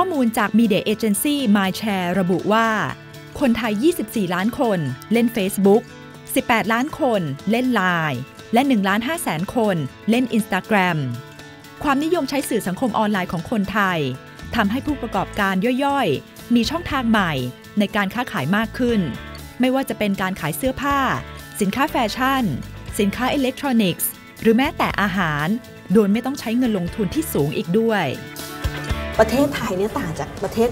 ข้อมูลจาก Media Agency MyShare ระบุว่า คนไทย 24 ล้านคนเล่น Facebook 18 ล้านคนเล่น Line และ1ล้าน5แสนคนเล่น Instagram ความนิยมใช้สื่อสังคมออนไลน์ของคนไทยทำให้ผู้ประกอบการย่อยๆ มีช่องทางใหม่ในการค้าขายมากขึ้น ไม่ว่าจะเป็นการขายเสื้อผ้า สินค้าแฟชั่น สินค้าอิเล็กทรอนิกส์ หรือแม้แต่อาหาร โดยไม่ต้องใช้เงินลงทุนที่สูงอีกด้วย ประเทศไทยเนี่ยต่างจากประเทศ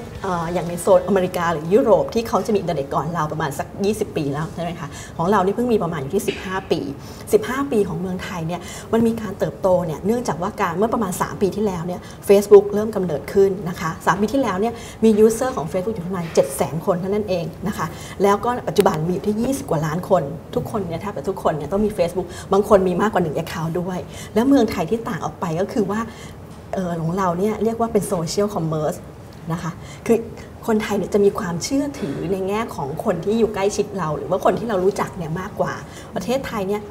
อย่างในโซนอเมริกาหรือยุโรปที่เขาจะมีอินเทอร์เน็ตก่อนเราประมาณสัก 20 ปีแล้วใช่ไหมคะของเรานี่เพิ่งมีประมาณอยู่ที่ 15 ปี 15 ปีของเมืองไทยเนี่ยมันมีการเติบโตเนี่ยเนื่องจากว่าการเมื่อประมาณ 3 ปีที่แล้วเนี่ย Facebook เริ่มกำเนิดขึ้นนะคะ3ปีที่แล้วเนี่ยมียูเซอร์ของ Facebook อยู่ประมาณ 7 0 0 0 0 คนเท่านั้นเองนะคะแล้วก็ปัจจุบันมีอยู่ที่ 20 กว่าล้านคนทุกคนเนี่ยแทบจะทุกคนเนี่ยต้องมี Facebook บางคนมีมากกว่า1 account ด้วย แล้วเมืองไทยที่ต่างออกไปก็คือว่า ของเราเนี่ยเรียกว่าเป็นโซเชียลคอมเมอร์สนะคะคือคนไทยเนี่ยจะมีความเชื่อถือในแง่ของคนที่อยู่ใกล้ชิดเรา หรือว่าคนที่เรารู้จักเนี่ยมากกว่า ประเทศไทยเนี่ย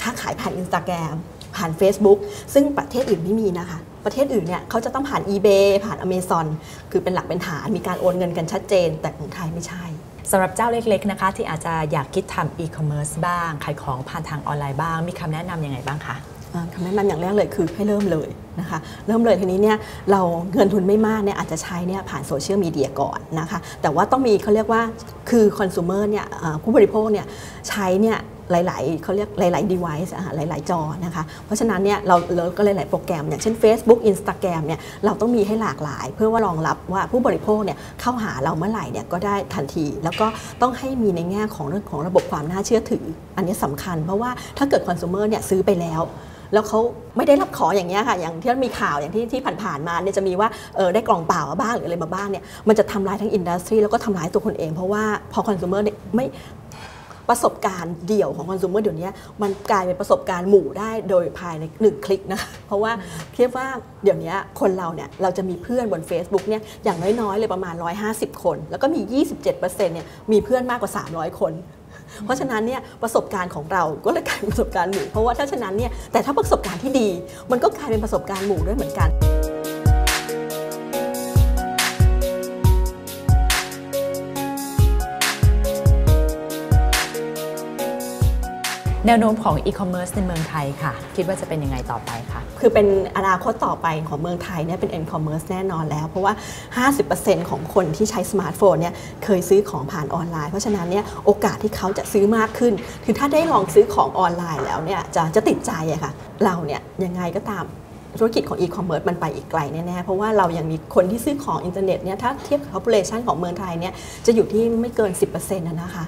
ค้าขายผ่านอินสตาแกรมผ่าน Facebook ซึ่งประเทศอื่นไม่มีนะคะ ประเทศอื่นเนี่ยเขาจะต้องผ่าน eBay ผ่าน Amazon คือเป็นหลักเป็นฐานมีการโอนเงินกันชัดเจน แต่ของไทยไม่ใช่สำหรับเจ้าเล็กๆนะคะ ที่อาจจะอยากคิดทำอีคอมเมิร์ซบ้างขายของผ่านทางออนไลน์บ้าง มีคำแนะนำยังไงบ้างคะ คำแนะนำอย่างแรกเลยคือให้เริ่มเลยนะคะเริ่มเลยทีนี้เนี่ยเราเงินทุนไม่มากเนี่ยอาจจะใช้เนี่ยผ่านโซเชียลมีเดียก่อนนะคะแต่ว่าต้องมีเขาเรียกว่าคือคอน sumer เนี่ยผู้บริโภคเนี่ยใช้เนี่ยหลายๆเขาเรียกหลายๆ device หลาย ๆ จอนะคะ เพราะฉะนั้นเนี่ยเราเราก็หลายๆโปรแกรม อย่างเช่น Facebook Instagram เนี่ยเราต้องมีให้หลากหลาย เพื่อว่ารองรับว่าผู้บริโภคเนี่ยเข้าหาเราเมื่อไหร่เนี่ยก็ได้ทันที แล้วก็ต้องให้มีในแง่ของเรื่องของระบบความน่าเชื่อถือ อันนี้สำคัญ เพราะว่าถ้าเกิดคอน sumer เนี่ยซื้อไปแล้ว แล้วเขาไม่ได้รับขออย่างเงี้ยค่ะ อย่างที่มีข่าวอย่างที่ที่ผ่านๆมาเนี่ยจะมีว่าเออได้กล่องเปล่าบ้างหรืออะไรมาบ้างเนี่ยมันจะทำร้ายทั้งอินดัสทรีแล้วก็ทำร้ายตัวคนเอง เพราะว่าพอคอน sumer เนี่ยไม่ประสบการณ์เดี่ยวของคอน sumer เดี๋ยวนี้มันกลายเป็นประสบการณ์หมู่ได้โดยภายในหนึ่งคลิกนะเพราะว่าเทียบว่าเดี๋ยวนี้คนเราเนี่ยเราจะมีเพื่อนบน Facebook เนี่ยอย่างน้อยๆเลยประมาณ 150 คน แล้วก็มี 27%เนี่ยมีเพื่อนมากกว่า 300 คน เพราะฉะนั้นเนี่ยประสบการณ์ของเราก็เลยกลายเป็นประสบการณ์หมู่เพราะว่าถ้าฉะนั้นเนี่ยแต่ถ้าประสบการณ์ที่ดี มันก็กลายเป็นประสบการณ์หมู่ด้วยเหมือนกัน แนวโน้มของอีคอมเมิร์ซในเมืองไทยค่ะ คิดว่าจะเป็นยังไงต่อไปคะคือเป็นอนาคตต่อไปของเมืองไทยเนี่ยเป็น e คอมเมิร์ซแน่นอนแล้ว เพราะว่า 50%ของคนที่ใช้สมาร์ทโฟนเนี่ยเคยซื้อของผ่านออนไลน์ เพราะฉะนั้นเนี่ยโอกาสที่เขาจะซื้อมากขึ้น คือถ้าได้ลองซื้อของออนไลน์แล้วเนี่ยจะจะติดใจอะค่ะ เราเนี่ยยังไงก็ตามธุรกิจของอีคอมเมิร์ซมันไปอีกไกลแน่ๆ เพราะว่าเรายังมีคนที่ซื้อของอินเทอร์เน็ตเนี่ยถ้าเทียบกับ population ของเมืองไทยเนี่ยจะอยู่ที่ไม่เกิน 10%นะคะ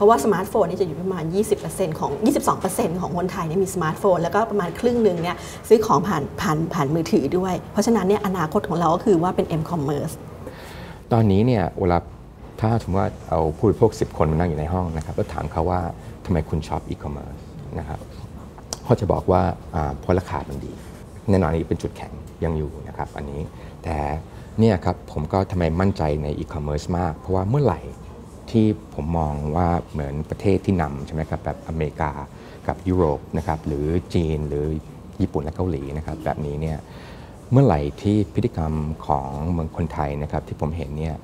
เพราะว่าสมาร์ทโฟนนี่จะอยู่ประมาณ 20%ของ 22%ของคนไทยนี่มีสมาร์ทโฟน แล้วก็ประมาณครึ่งหนึ่งเนี่ยซื้อของผ่านผ่านผ่านมือถือด้วย เพราะฉะนั้นเนี่ยอนาคตของเราก็คือว่าเป็น m-commerce ตอนนี้เนี่ยเวลาถ้าสมมติว่าเอาผู้บริโภค 10 คนมานั่งอยู่ในห้องนะครับแล้วถามเขาว่าทำไมคุณชอบอีคอมเมิร์ซนะครับเขาจะบอกว่าเพราะราคามันดีแน่นอนนี้เป็นจุดแข็งยังอยู่นะครับอันนี้แต่เนี่ยครับผมก็ทำไมมั่นใจในอีคอมเมิร์ซมาก เพราะว่าเมื่อไหร่ ที่ผมมองว่าเหมือนประเทศที่นำใช่ไหมครับแบบอเมริกากับยุโรปนะครับหรือจีนหรือญี่ปุ่นและเกาหลีนะครับแบบนี้เนี่ยเมื่อไหร่ที่พฤติกรรมของเมืองคนไทยนะครับที่ผมเห็นเนี่ย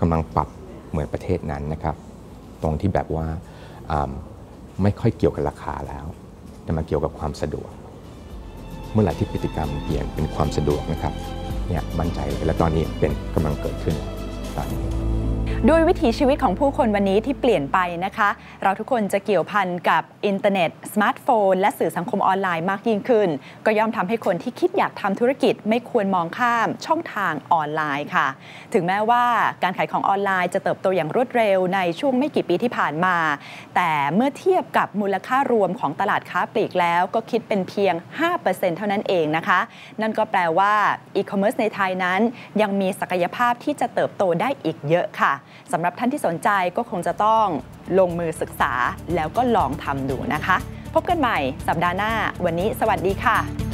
กำลังปรับเหมือนประเทศนั้นนะครับตรงที่แบบว่าไม่ค่อยเกี่ยวกับราคาแล้ว แต่มาเกี่ยวกับความสะดวก เมื่อไหร่ที่พฤติกรรมเปลี่ยนเป็นความสะดวกนะครับเนี่ยมั่นใจเลยและตอนนี้เป็นกำลังเกิดขึ้น ตอนด้วยวิถีชีวิตของผู้คนวันนี้ที่เปลี่ยนไปนะคะ เราทุกคนจะเกี่ยวพันกับอินเทอร์เน็ต สมาร์ทโฟน และสื่อสังคมออนไลน์มากยิ่งขึ้น ก็ย่อมทำให้คนที่คิดอยากทำธุรกิจไม่ควรมองข้ามช่องทางออนไลน์ค่ะ ถึงแม้ว่าการขายของออนไลน์จะเติบโตอย่างรวดเร็วในช่วงไม่กี่ปีที่ผ่านมา แต่เมื่อเทียบกับมูลค่ารวมของตลาดค้าปลีกแล้วก็คิดเป็นเพียง 5%เท่านั้นเองนะคะ นั่นก็แปลว่าอีคอมเมิร์ซในไทยนั้นยังมีศักยภาพที่จะเติบโตได้อีกเยอะค่ะสำหรับท่านที่สนใจก็คงจะต้องลงมือศึกษาแล้วก็ลองทำดูนะคะ พบกันใหม่สัปดาห์หน้า วันนี้สวัสดีค่ะ